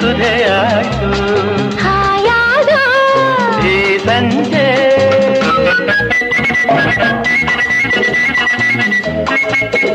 ಸುಧೆ ಆಯ್ತು ಈ ಸಂಜೆ Thank you.